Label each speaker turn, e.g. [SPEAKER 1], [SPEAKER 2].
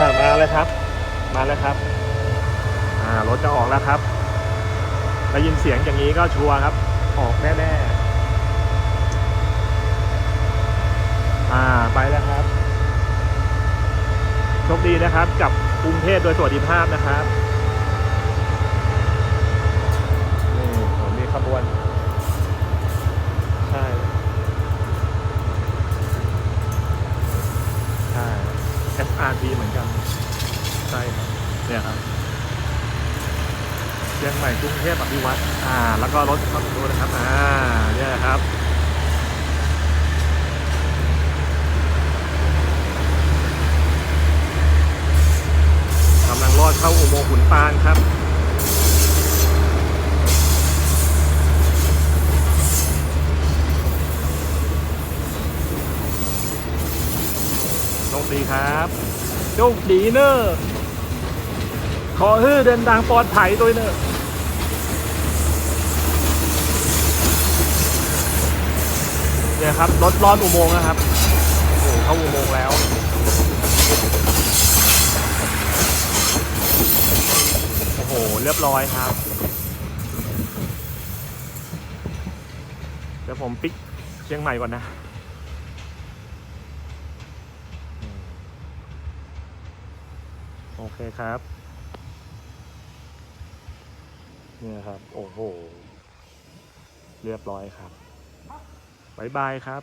[SPEAKER 1] มาแล้วครับ มาแล้วครับ อ่ารถจะออกแล้วครับได้ยินเสียงอย่างนี้ก็ชัวร์ครับ ออกแน่ๆ อ่าไปแล้วครับ โชคดีนะครับ กับกรุงเทพโดยสวัสดิภาพนะครับ SRT เหมือนกัน ใช่ครับเนี่ยครับเชียงใหม่กรุงเทพอภิวัตอ่า แล้วก็รถเข้าดูนะครับ อ่า เนี่ยครับ กำลังลอดเข้าอุโมงค์ขุนปานครับโชคดีครับ ชคดีเนอะขอให้เดินทางปลอดภัยด้วยเนอะเนี่ยครับรถลอดอุโมงค์นะครับ โอ้โหเข้าอุโมงค์แล้วโอ้โหเรียบร้อยครับ เดี๋ยวผมปิกเชียงใหม่ก่อนนะ โอเคครับเนี่ยครับ โอ้โห เรียบร้อยครับบายบายครับ